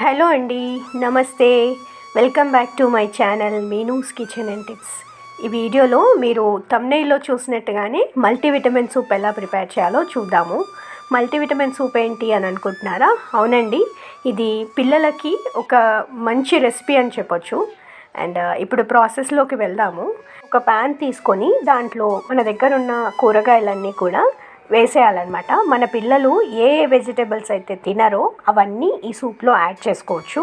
Hello అండి నమస్తే. Welcome back to my channel Meenu's kitchen and tips. ఈ వీడియోలో మీరు తమ్నైల్లో చూసినట్టుగానే మల్టీవిటమిన్ సూప్ ఎలా ప్రిపేర్ చేయాలో చూద్దాము. మల్టీవిటమిన్ సూప్ ఏంటి అని అనుకుంటున్నారా? అవునండి ఇది పిల్లలకి ఒక మంచి రెసిపీ అని చెప్పొచ్చు. అండ్ ఇప్పుడు ప్రాసెస్లోకి వెళ్దాము. ఒక ప్యాన్ తీసుకొని దాంట్లో మన దగ్గర ఉన్న కూరగాయలన్నీ కూడా వేసేయాలన్నమాట. మన పిల్లలు ఏ వెజిటేబుల్స్ అయితే తినరో అవన్నీ ఈ సూప్లో యాడ్ చేసుకోవచ్చు.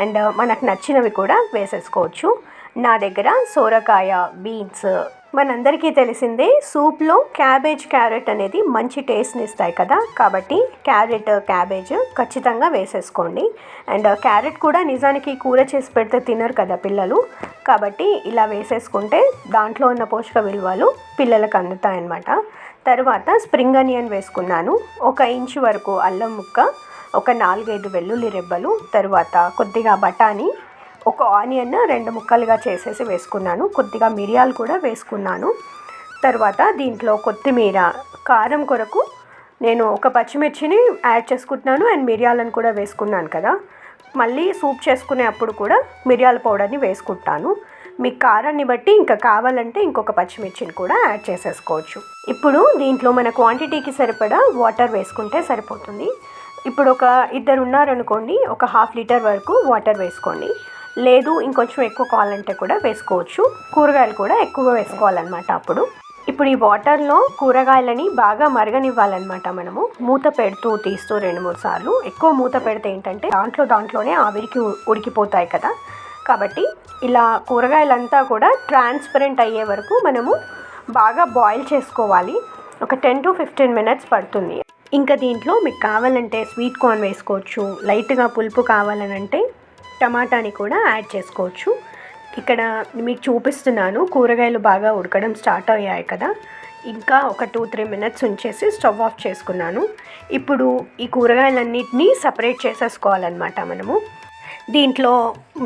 అండ్ మనకు నచ్చినవి కూడా వేసేసుకోవచ్చు. నా దగ్గర సోరకాయ బీన్స్ మనందరికీ తెలిసిందే సూప్లో క్యాబేజ్ క్యారెట్ అనేది మంచి టేస్ట్ని ఇస్తాయి కదా. కాబట్టి క్యారెట్ క్యాబేజ్ ఖచ్చితంగా వేసేసుకోండి. అండ్ క్యారెట్ కూడా నిజానికి కూర చేసి పెడితే తినరు కదా పిల్లలు. కాబట్టి ఇలా వేసేసుకుంటే దాంట్లో ఉన్న పోషక విలువలు పిల్లలకు అందుతాయన్నమాట. తర్వాత స్ప్రింగ్ అనియన్ వేసుకున్నాను. ఒక ఇంచు వరకు అల్లం ముక్క ఒక నాలుగైదు వెల్లుల్లి రెబ్బలు తర్వాత కొద్దిగా బఠానీ ఒక ఆనియన్ రెండు ముక్కలుగా చేసేసి వేసుకున్నాను. కొద్దిగా మిరియాలు కూడా వేసుకున్నాను. తర్వాత దీంట్లో కొత్తిమీర కారం కొరకు నేను ఒక పచ్చిమిర్చిని యాడ్ చేసుకుంటున్నాను. అండ్ మిరియాలను కూడా వేసుకున్నాను కదా. మళ్ళీ సూప్ చేసుకునే అప్పుడు కూడా మిరియాల పౌడర్ని వేసుకుంటాను. మీ కారాన్ని బట్టి ఇంకా కావాలంటే ఇంకొక పచ్చిమిర్చిని కూడా యాడ్ చేసేసుకోవచ్చు. ఇప్పుడు దీంట్లో మన క్వాంటిటీకి సరిపడా వాటర్ వేసుకుంటే సరిపోతుంది. ఇప్పుడు ఒక ఇద్దరు ఉన్నారనుకోండి ఒక హాఫ్ లీటర్ వరకు వాటర్ వేసుకోండి. లేదు ఇంకొంచెం ఎక్కువ కావాలంటే కూడా వేసుకోవచ్చు. కూరగాయలు కూడా ఎక్కువ వేసుకోవాలన్నమాట అప్పుడు. ఇప్పుడు ఈ వాటర్లో కూరగాయలని బాగా మరగనివ్వాలన్నమాట మనము. మూత పెడుతూ తీస్తూ రెండు మూడు సార్లు. ఎక్కువ మూత పెడితే ఏంటంటే దాంట్లో దాంట్లోనే ఆవిరికి ఉడికిపోతాయి కదా. కాబట్టి ఇలా కూరగాయలంతా కూడా ట్రాన్స్పరెంట్ అయ్యే వరకు మనము బాగా బాయిల్ చేసుకోవాలి. ఒక టెన్ టు ఫిఫ్టీన్ మినిట్స్ పడుతుంది. ఇంకా దీంట్లో మీకు కావాలంటే స్వీట్ కార్న్ వేసుకోవచ్చు. లైట్గా పులుపు కావాలనంటే టమాటాని కూడా యాడ్ చేసుకోవచ్చు. ఇక్కడ మీకు చూపిస్తున్నాను. కూరగాయలు బాగా ఉడకడం స్టార్ట్ అయ్యాయి కదా. ఇంకా ఒక టూ త్రీ మినిట్స్ ఉంచేసి స్టవ్ ఆఫ్ చేసుకున్నాను. ఇప్పుడు ఈ కూరగాయలన్నిటినీ సపరేట్ చేసేసుకోవాలన్నమాట మనము. దీంట్లో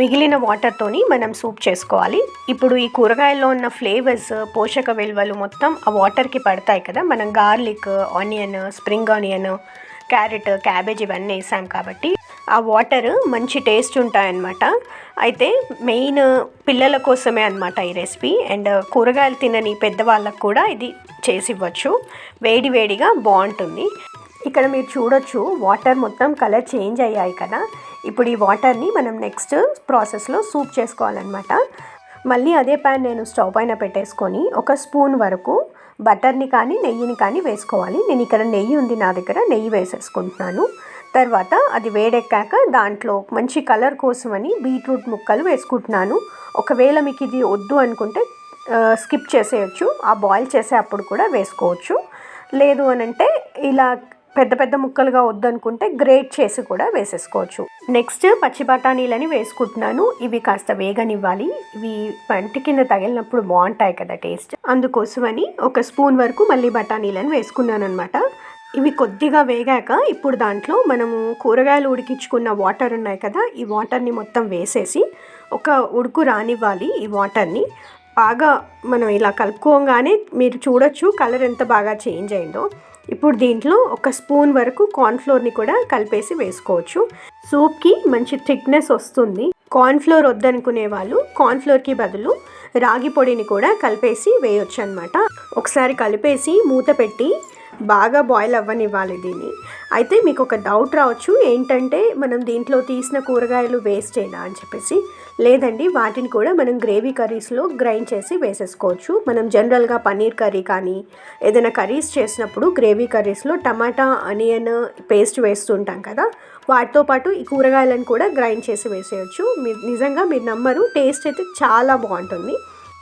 మిగిలిన వాటర్తోని మనం సూప్ చేసుకోవాలి. ఇప్పుడు ఈ కూరగాయల్లో ఉన్న ఫ్లేవర్స్ పోషక విలువలు మొత్తం ఆ వాటర్కి పడతాయి కదా. మనం garlic onion spring onion carrot cabbage ఇవన్నీ వేసాం కాబట్టి ఆ వాటర్ మంచి టేస్ట్ ఉంటాయన్నమాట. అయితే మెయిన్ పిల్లల కోసమే అనమాట ఈ రెసిపీ. అండ్ కూరగాయలు తినని పెద్దవాళ్ళకు కూడా ఇది చేసి ఇవ్వచ్చు. వేడి వేడిగా బాగుంటుంది. ఇక్కడ మీరు చూడొచ్చు వాటర్ మొత్తం కలర్ చేంజ్ అయ్యాయి కదా. ఇప్పుడు ఈ వాటర్ని మనం నెక్స్ట్ ప్రాసెస్లో సూప్ చేసుకోవాలన్నమాట. మళ్ళీ అదే ప్యాన్ నేను స్టవ్ పైన పెట్టేసుకొని ఒక స్పూన్ వరకు బటర్ని కానీ నెయ్యిని కానీ వేసుకోవాలి. నేను ఇక్కడ నెయ్యి ఉంది నా దగ్గర నెయ్యి వేసేసుకుంటున్నాను. తర్వాత అది వేడెక్కాక దాంట్లో మంచి కలర్ కోసమని బీట్రూట్ ముక్కలు వేసుకుంటున్నాను. ఒకవేళ మీకు ఇది వద్దు అనుకుంటే స్కిప్ చేసేయచ్చు. ఆ బాయిల్ చేసే అప్పుడు కూడా వేసుకోవచ్చు. లేదు అని అంటే ఇలా పెద్ద పెద్ద ముక్కలుగా వద్దనుకుంటే గ్రేట్ చేసి కూడా వేసేసుకోవచ్చు. నెక్స్ట్ పచ్చి బఠానీలని వేసుకుంటున్నాను. ఇవి కాస్త వేగనివ్వాలి. ఇవి పంటి కింద తగిలినప్పుడు బాగుంటాయి కదా టేస్ట్. అందుకోసమని ఒక స్పూన్ వరకు మళ్ళీ బఠానీలను వేసుకున్నాను అనమాట ఇవి కొద్దిగా వేగాక ఇప్పుడు దాంట్లో మనము కూరగాయలు ఉడికించుకున్న వాటర్ ఉన్నాయి కదా ఈ వాటర్ని మొత్తం వేసేసి ఒక ఉడుకు రానివ్వాలి ఈ వాటర్ని బాగా మనం ఇలా కలుపుకోగానే మీరు చూడొచ్చు కలర్ ఎంత బాగా చేంజ్ అయిందో. ఇప్పుడు దీంట్లో ఒక స్పూన్ వరకు కార్న్ఫ్లోర్ని కూడా కలిపేసి వేసుకోవచ్చు. సూప్కి మంచి థిక్నెస్ వస్తుంది. కార్న్ఫ్లోర్ వద్దనుకునే వాళ్ళు కార్న్ఫ్లోర్కి బదులు రాగి పొడిని కూడా కలిపేసి వేయొచ్చు అనమాట ఒకసారి కలిపేసి మూత పెట్టి బాగా బాయిల్ అవ్వనివ్వాలి దీన్ని. అయితే మీకు ఒక డౌట్ రావచ్చు ఏంటంటే మనం దీంట్లో తీసిన కూరగాయలు వేస్ట్ అయినా అని చెప్పేసి. లేదండి వాటిని కూడా మనం గ్రేవీ కర్రీస్లో గ్రైండ్ చేసి వేసేసుకోవచ్చు. మనం జనరల్గా పన్నీర్ కర్రీ కానీ ఏదైనా కర్రీస్ చేసినప్పుడు గ్రేవీ కర్రీస్లో టమాటా ఆనియన్ పేస్ట్ వేస్తుంటాం కదా. వాటితో పాటు ఈ కూరగాయలను కూడా గ్రైండ్ చేసి వేసేయచ్చు. మీరు నిజంగా మీరు నమ్మరు టేస్ట్ అయితే చాలా బాగుంటుంది.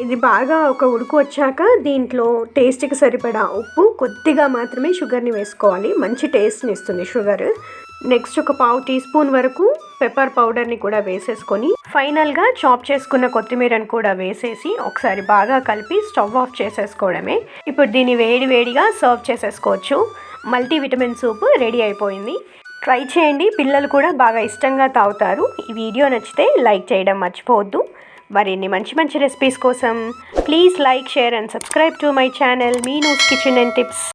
ఇది బాగా ఒక ఉడుకు వచ్చాక దీంట్లో టేస్ట్కి సరిపడా ఉప్పు కొద్దిగా మాత్రమే షుగర్ని వేసుకోవాలి. మంచి టేస్ట్ని ఇస్తుంది షుగర్. నెక్స్ట్ ఒక పావు టీ స్పూన్ వరకు పెప్పర్ పౌడర్ని కూడా వేసేసుకొని ఫైనల్గా చాప్ చేసుకున్న కొత్తిమీరని కూడా వేసేసి ఒకసారి బాగా కలిపి స్టవ్ ఆఫ్ చేసేసుకోవడమే. ఇప్పుడు దీన్ని వేడి వేడిగా సర్వ్ చేసేసుకోవచ్చు. మల్టీవిటమిన్ సూప్ రెడీ అయిపోయింది. ట్రై చేయండి. పిల్లలు కూడా బాగా ఇష్టంగా తాగుతారు. ఈ వీడియో నచ్చితే లైక్ చేయడం మర్చిపోవద్దు. మరిన్ని మంచి మంచి రెసిపీస్ కోసం please like share and subscribe to my channel Meenu's kitchen and tips